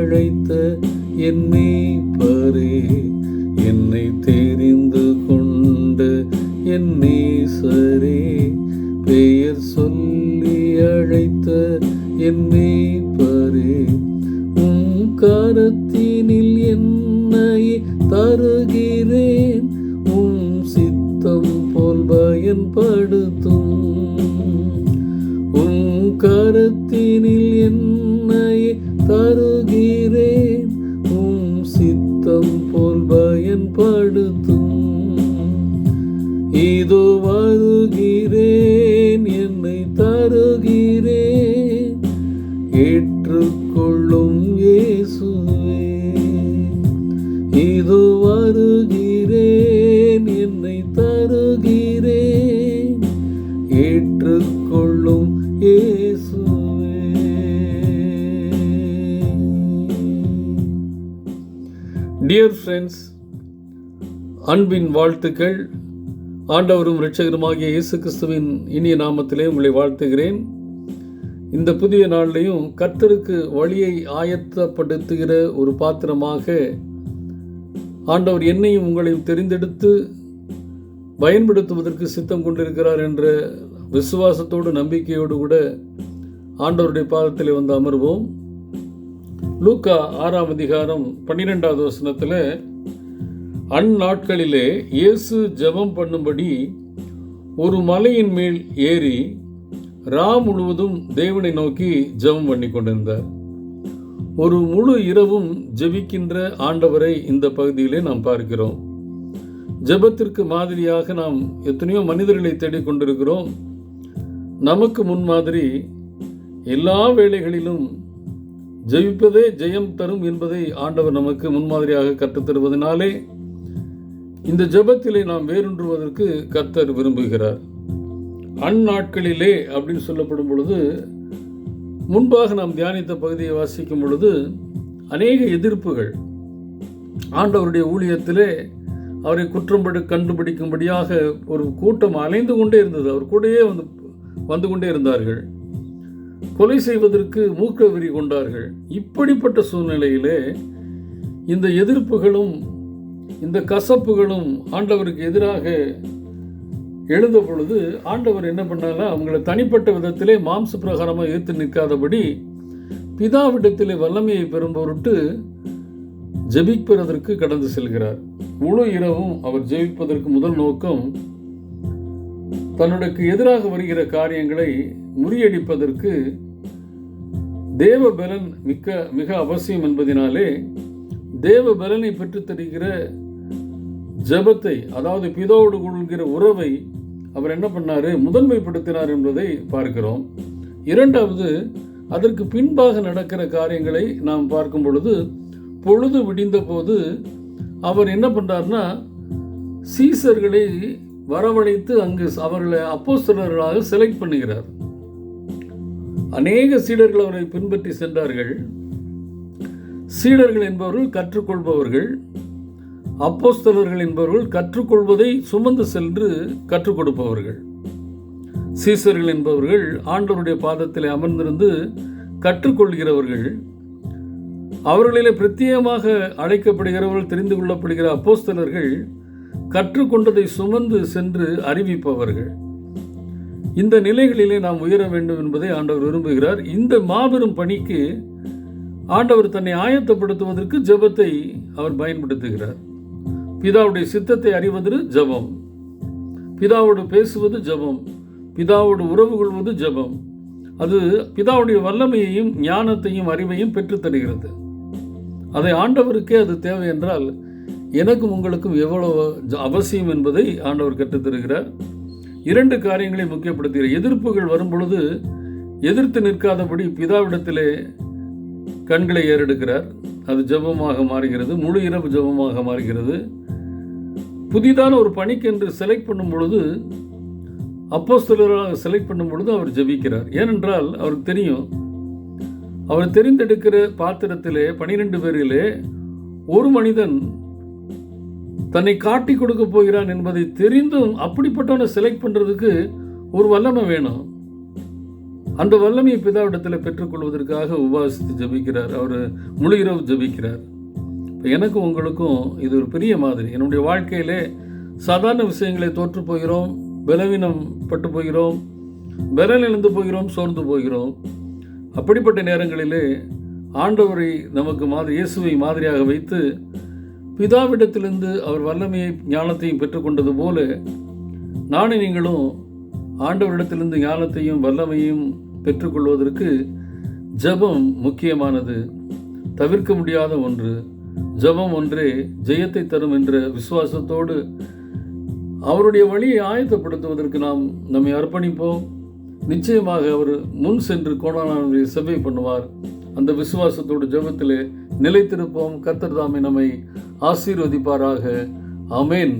அழைத்த என் மீட்பரே என்னை தெரிந்து கொண்ட என் நேசரே பெயர் சொல்லி அழைத்த என் மீட்பரே உம் கரத்தினில் என்னை தருகிறேன் உம் சித்தம் போல் பயன்படுத்தும் இதோ வருகிறேன் என்னை தருகிறேன் ஏற்றுக்கொள்ளும் இயேசுவே. இதோ வருகிறேன் என்னை தருகிறேன் ஏற்றுக்கொள்ளும் இயேசுவே. டியர் ஃப்ரெண்ட்ஸ் அன்பின் வாழ்த்துக்கள். ஆண்டவரும் இரட்சகருமாகிய இயேசு கிறிஸ்துவின் இனிய நாமத்திலே உங்களை வாழ்த்துகிறேன். இந்த புதிய நாளிலையும் கர்த்தருக்கு வழியை ஆயத்தப்படுத்துகிற ஒரு பாத்திரமாக ஆண்டவர் என்னையும் உங்களையும் தெரிந்தெடுத்து பயன்படுத்துவதற்கு சித்தம் கொண்டிருக்கிறார் என்ற விசுவாசத்தோடு நம்பிக்கையோடு கூட ஆண்டவருடைய பாதத்தில் வந்து அமர்வோம். லூக்கா ஆறாம் அதிகாரம் பன்னிரெண்டாவது வசனத்தில் அந்நாட்களிலே இயேசு ஜெபம் பண்ணும்படி ஒரு மலையின் மேல் ஏறி ரா முழுவதும் தேவனை நோக்கி ஜெபம் பண்ணி கொண்டிருந்தார். ஒரு முழு இரவும் ஜெபிக்கின்ற ஆண்டவரை இந்த பகுதியிலே நாம் பார்க்கிறோம். ஜெபத்திற்கு மாதிரியாக நாம் எத்தனையோ மனிதர்களை தேடிக்கொண்டிருக்கிறோம் நமக்கு முன்மாதிரி எல்லா வேளைகளிலும் ஜெயிப்பதே ஜெயம் தரும் என்பதை ஆண்டவர் நமக்கு முன்மாதிரியாக கற்றுத்தருவதனாலே இந்த ஜெபத்திலே நாம் வேரூன்றுவதற்கு கத்தர் விரும்புகிறார். அந்நாட்களிலே அப்படின்னு சொல்லப்படும் பொழுது முன்பாக நாம் தியானித்த பகுதியை வாசிக்கும் பொழுது அநேக எதிர்ப்புகள். ஆண்டவருடைய ஊழியத்திலே அவரை குற்றம்படு கண்டுபிடிக்கும்படியாக ஒரு கூட்டம் அலைந்து கொண்டே இருந்தது. அவர் கூடயே வந்து வந்து கொண்டே இருந்தார்கள். கொலை செய்வதற்கு மூக்க விரி கொண்டார்கள். இப்படிப்பட்ட சூழ்நிலையிலே இந்த எதிர்ப்புகளும் இந்த கசப்புகளும் ஆண்டவருக்கு எதிராக எழுத பொழுது ஆண்டவர் என்ன பண்ணாலும் அவங்கள தனிப்பட்ட விதத்திலே மாம்ச பிரகாரமாக ஈர்த்து நிற்காதபடி பிதாவிடத்திலே வல்லமையை பெறும் பொருட்டு ஜெபிப்பதற்கு கடந்து செல்கிறார். முழு இரவும் அவர் ஜெபிப்பதற்கு முதல் நோக்கம் தன்னுக்கு எதிராக வருகிற காரியங்களை முறியடிப்பதற்கு தேவ பலன் மிக்க மிக அவசியம் என்பதினாலே தேவ பலனை பெற்றுத்தருகிற ஜபத்தை ஜெபத்தை அதாவது பிதாவோடு கொள்கிற உறவை அவர் என்ன பண்ணார்? முதன்மைப்படுத்தினார் என்பதை பார்க்கிறோம். இரண்டாவது அதற்கு பின்பாக நடக்கிற காரியங்களை நாம் பார்க்கும் பொழுது பொழுது விடிந்த போது அவர் என்ன பண்றாருன்னா சீசர்களை வரவழைத்து அங்கு அவர்களை அப்போஸ்தலர்களாக செலக்ட் பண்ணுகிறார். அநேக சீடர்கள் அவரை பின்பற்றி சென்றார்கள். சீடர்கள் என்பவர்கள் கற்றுக்கொள்பவர்கள் அப்போஸ்தலர்கள் என்பவர்கள் கற்றுக்கொள்வதை சுமந்து சென்று கற்றுக் கொடுப்பவர்கள். சீசர்கள் என்பவர்கள் ஆண்டவருடைய பாதத்தில் அமர்ந்திருந்து கற்றுக்கொள்கிறவர்கள் அவர்களிலே பிரத்யேகமாக அழைக்கப்படுகிறவர்கள் தெரிந்து கொள்ளப்படுகிற அப்போஸ்தலர்கள் கற்றுக்கொண்டதை சுமந்து சென்று அறிவிப்பவர்கள். இந்த நிலைகளிலே நாம் உயர வேண்டும் என்பதை ஆண்டவர் விரும்புகிறார். இந்த மாபெரும் பணிக்கு ஆண்டவர் தன்னை ஆயத்தப்படுத்துவதற்கு ஜெபத்தை அவர் பயன்படுத்துகிறார். பிதாவுடைய சித்தத்தை அறிவது ஜெபம். பிதாவோடு பேசுவது ஜெபம். பிதாவோடு உறவு கொள்வது ஜெபம். அது பிதாவுடைய வல்லமையையும் ஞானத்தையும் அறிவையும் பெற்றுத் தருகிறது. அதை ஆண்டவருக்கே அது தேவை என்றால் எனக்கும் உங்களுக்கும் எவ்வளவு ஜ- அவசியம் என்பதை ஆண்டவர் கற்றுத்தருகிறார் இரண்டு காரியங்களை முக்கியப்படுத்துகிறார். எதிர்ப்புகள் வரும் பொழுது எதிர்த்து நிற்காதபடி பிதாவிடத்திலே கண்களை ஏறெடுக்கிறார். அது ஜெபமாக மாறுகிறது. முழு இரவு ஜெபமாக மாறுகிறது. புதிதான ஒரு பணிக்கென்று செலக்ட் பண்ணும் பொழுது அப்போஸ்தலராக செலக்ட் பண்ணும் பொழுது அவர் ஜெபிக்கிறார். ஏனென்றால் அவருக்கு தெரியும். அவர் தெரிந்தெடுக்கிற பாத்திரத்திலே பனிரெண்டு பேரிலே ஒரு மனிதன் தன்னை காட்டி கொடுக்க போகிறான் என்பதை தெரிந்தும் அப்படிப்பட்டவனை செலக்ட் பண்றதுக்கு ஒரு வல்லமை வேணும். அந்த வல்லமையை பிதாவிடத்தில் பெற்றுக்கொள்வதற்காக உபாசித்து ஜெபிக்கிறார். அவர் முழு இரவு ஜெபிக்கிறார். இப்போ எனக்கும் உங்களுக்கும் இது ஒரு பெரிய மாதிரி. என்னுடைய வாழ்க்கையிலே சாதாரண விஷயங்களை தோற்று போகிறோம் பலவீனம் பட்டு போகிறோம் பலன் இழந்து போகிறோம் சோர்ந்து போகிறோம். அப்படிப்பட்ட நேரங்களிலே ஆண்டவரை நமக்கு மாதிரி இயேசுவை மாதிரியாக வைத்து பிதாவிடத்திலிருந்து அவர் வல்லமையை ஞானத்தையும் பெற்றுக்கொண்டது போல நானே நீங்களும் ஆண்டவரிடத்திலிருந்து ஞானத்தையும் வல்லமையும் பெற்றுக்கொள்வதற்கு ஜெபம் முக்கியமானது. தவிர்க்க முடியாத ஒன்று. ஜெபம் ஒன்றே ஜெயத்தை தரும் என்ற விசுவாசத்தோடு அவருடைய வழியை ஆயத்தப்படுத்துவதற்கு நாம் நம்மை அர்ப்பணிப்போம். நிச்சயமாக அவர் முன் சென்று கோணானவரை செவ்வை பண்ணுவார். அந்த விசுவாசத்தோடு ஜெபத்திலே நிலைத்திருப்போம். கர்த்தர் தாமே நம்மை ஆசீர்வதிப்பாராக. அமேன்